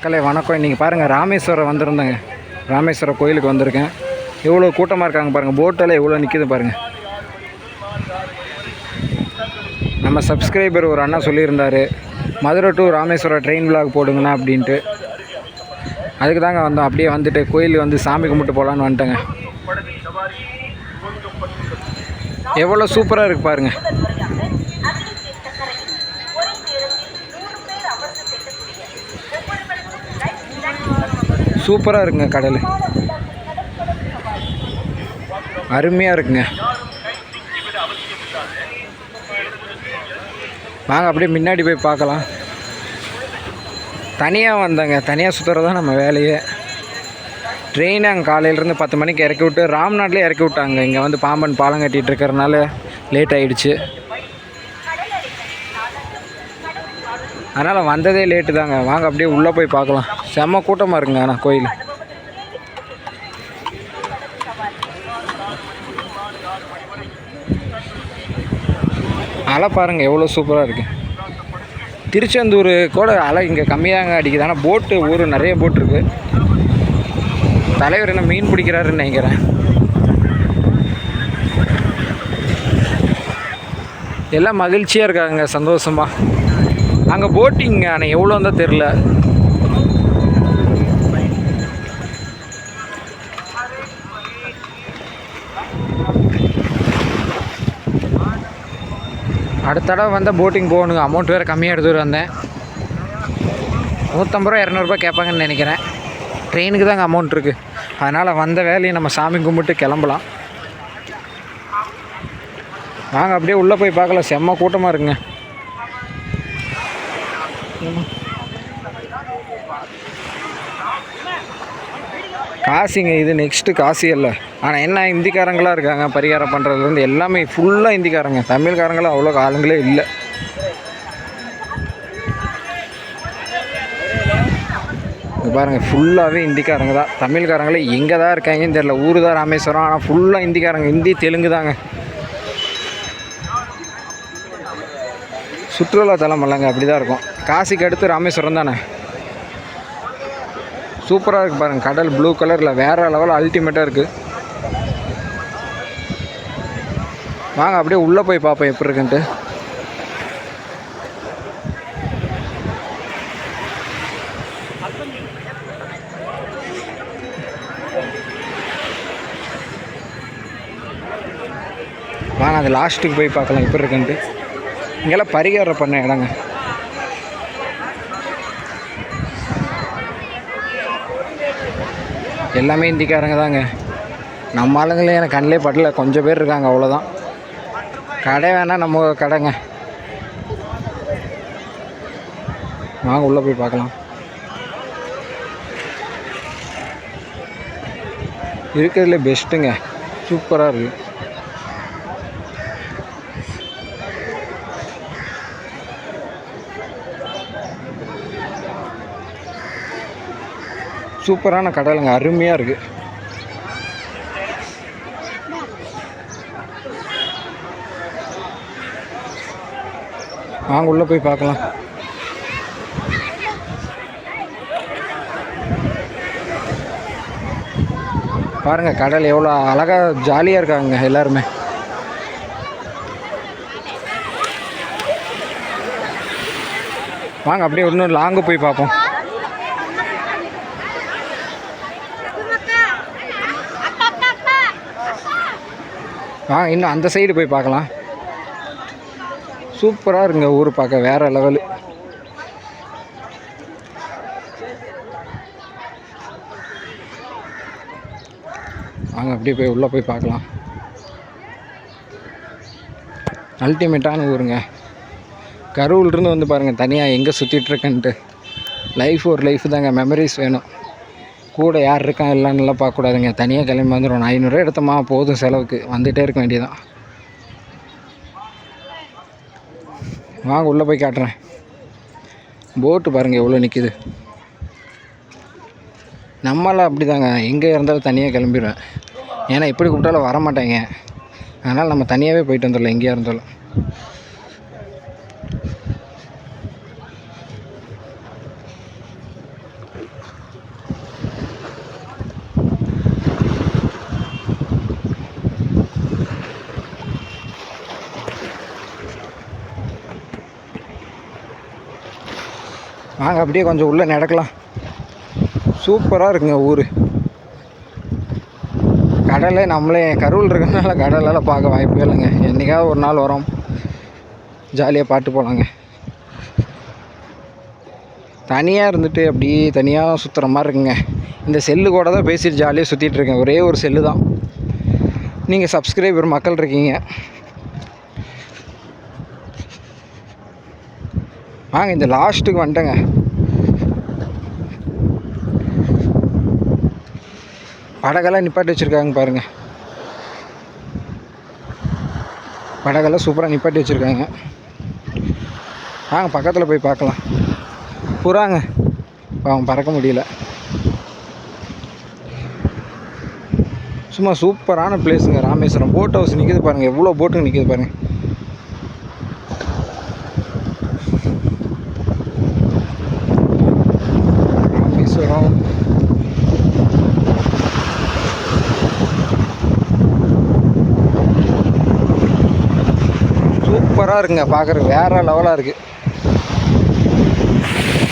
மக்களே வணக்கம். இன்றைக்கி பாருங்கள் ராமேஸ்வரம் வந்திருந்தேங்க. ராமேஸ்வரம் கோயிலுக்கு வந்திருக்கேன். எவ்வளோ கூட்டமாக இருக்காங்க பாருங்கள் போட்டெல்லாம் எவ்வளோ நிற்கிது பாருங்கள் நம்ம சப்ஸ்கிரைபர் ஒரு அண்ணா சொல்லியிருந்தார். Madurai to Rameswaram train vlog போடுங்கண்ணா அப்படின்ட்டு. அதுக்கு தாங்க வந்தோம். அப்படியே வந்துட்டு கோயில் வந்து சாமி கும்பிட்டு போகலான்னு வந்துட்டேங்க. எவ்வளோ சூப்பராக இருக்குது பாருங்கள் சூப்பராக இருக்குங்க கடல். அருமையாக இருக்குங்க. வாங்க அப்படியே முன்னாடி போய் பார்க்கலாம். தனியாக வந்தேங்க. தனியாக சுற்றுறது தான் நம்ம வேலையே. ட்ரெயின் அங்கே காலையிலேருந்து பத்து மணிக்கு இறக்கி விட்டு ராம்நாட்லேயே இறக்கி விட்டாங்க. இங்கே வந்து பாம்பன் பாலம் கட்டிகிட்டு இருக்கிறனால லேட் ஆகிடுச்சு அதனால் வந்ததே லேட்டு தாங்க. வாங்க அப்படியே உள்ளே போய் பார்க்கலாம். செம்ம கூட்டமாக இருக்குங்க ஆனால் கோயில். அலை பாருங்கள் எவ்வளோ சூப்பராக இருக்குது திருச்செந்தூர் கூட அலை இங்கே கம்மியாங்க அடிக்குது. ஆனால் போட்டு ஊர் நிறைய போட் இருக்குது தலைவர் என்ன மீன் பிடிக்கிறாருன்னு நினைக்கிறேன். எல்லாம் மகிழ்ச்சியாக இருக்காங்க சந்தோஷமாக அங்கே போட்டிங்க ஆனால் எவ்வளோ தான் தெரில அடுத்த தடவை வந்தால் போட்டிங் போகணுங்க. அமௌண்ட் வேறு கம்மியாக எடுத்துகிட்டு வந்தேன். நூற்றம்பது ரூபா இரநூறுபா கேட்பாங்கன்னு நினைக்கிறேன். ட்ரெயினுக்கு தாங்க அமௌண்ட் இருக்குது அதனால் வந்த வேலையை நம்ம சாமி கும்பிட்டு கிளம்பலாம். நாங்கள் அப்படியே உள்ளே போய் பார்க்கலாம். செம்ம கூட்டமாக இருக்குங்க. காசிங்க இது நெக்ஸ்ட்டு காசி இல்லை ஆனால் என்ன இந்திக்காரங்களாக இருக்காங்க பரிகாரம் பண்ணுறதுலேருந்து எல்லாமே ஃபுல்லாக இந்திக்காரங்க. தமிழ்காரங்களும் அவ்வளோ ஆளுங்களே இல்லை. இங்கே பாருங்கள் ஃபுல்லாகவே இந்திக்காரங்க தான். தமிழ்காரங்களே எங்கே தான் இருக்காங்கன்னு தெரியல. ஊர் தான் ராமேஸ்வரம். ஆனால் ஃபுல்லாக இந்திக்காரங்க. ஹிந்தி தெலுங்கு தாங்க. சுற்றுலாத்தலம் இல்லைங்க அப்படி தான் இருக்கும். காசிக்கு அடுத்து ராமேஸ்வரம் தானே? சூப்பராக இருக்குது பாருங்கள் கடல் ப்ளூ கலரில் வேறு லெவல் அல்டிமேட்டாக இருக்குது வாங்க அப்படியே உள்ளே போய் பார்ப்போம் எப்படி இருக்குன்ட்டு. வாங்க அது லாஸ்ட்டுக்கு போய் பார்க்கலாம் எப்படி இருக்குன்ட்டு. இங்கெல்லாம் பரிகாரம் பண்ண இடங்க. எல்லாமே ஹிந்திக்காரங்க தாங்க. நம்ம ஆளுங்களே எனக்கு கண்ணிலே படல. கொஞ்சம் பேர் இருக்காங்க அவ்வளோதான் கடை வேணால் நம்ம கடைங்க. வாங்க உள்ளே போய் பார்க்கலாம். இருக்கிறதுல பெஸ்ட்டுங்க சூப்பராக இருக்குது சூப்பரான கடலுங்க அருமையாக இருக்குது வாங்க உள்ளே போய் பார்க்கலாம். பாருங்கள் கடல் எவ்வளோ அழகாக ஜாலியாக இருக்காங்க எல்லாருமே. வாங்க அப்படியே இன்னும் லாங்கு போய் பார்ப்போம். ஆ இன்னும் அந்த சைடு போய் பார்க்கலாம். சூப்பராக இருங்க ஊர் பார்க்க வேறு லெவலு வாங்க அப்படியே போய் உள்ளே போய் பார்க்கலாம். அல்டிமேட்டான ஊருங்க. கரூர்லேருந்து வந்து பாருங்கள் தனியாக எங்கே சுற்றிட்டுருக்கேன்ட்டு லைஃப் ஒரு லைஃப் தாங்க மெமரிஸ் வேணும். கூட யார் இருக்கா இல்லைன்னுலாம் பார்க்கக்கூடாதுங்க. தனியாக கிளம்பி வந்துடும் நான் ஐநூறுரூவா எடுத்தோமா போதும் செலவுக்கு. வந்துகிட்டே இருக்க வேண்டியதான் வாங்க உள்ளே போய் காட்டுறேன். போட்டு பாருங்கள் எவ்வளோ நிற்கிது நம்மளாம் அப்படி தாங்க எங்கே இருந்தாலும் தனியாக கிளம்பிடுவேன். ஏன்னா எப்படி கூப்பிட்டாலும் வர மாட்டேங்க அதனால் நம்ம தனியாகவே போயிட்டு வந்துடலாம் எங்கேயா இருந்தாலும். வாங்க அப்படியே கொஞ்சம் உள்ளே நடக்கலாம். சூப்பராக இருக்குங்க ஊர். கடலை நம்மளே கருவில் இருக்கிறதுனால கடலெல்லாம் பார்க்க வாய்ப்பே இல்லைங்க. என்றைக்காவது ஒரு நாள் வரோம். ஜாலியாக பாட்டு போகலாங்க தனியாக இருந்துட்டு அப்படியே தனியாக சுற்றுற மாதிரி இருக்குங்க. இந்த செல்லு கூட தான் பேசிட்டு ஜாலியாக சுற்றிட்டு இருக்கேன். ஒரே ஒரு செல்லு தான். நீங்கள் சப்ஸ்கிரைபர் மக்கள் இருக்கீங்க. வாங்க இந்த லாஸ்ட்டுக்கு வந்துட்டேங்க. படகெல்லாம் நிப்பாட்டி வச்சுருக்காங்க பாருங்கள் படகெல்லாம் சூப்பராக நிப்பாட்டி வச்சுருக்காங்க. வாங்க பக்கத்தில் போய் பார்க்கலாம். புறாங்க. அவன் பறக்க முடியல. சும்மா சூப்பரான பிளேஸுங்க ராமேஸ்வரம். போட் ஹவுஸ் நிற்கிது பாருங்கள் எவ்வளோ போட்டுங்க நிற்கிது பாருங்கள் ராமேஸ்வரம் சூப்பராக இருக்குங்க பார்க்குறதுக்கு வேறு லெவலாக இருக்குது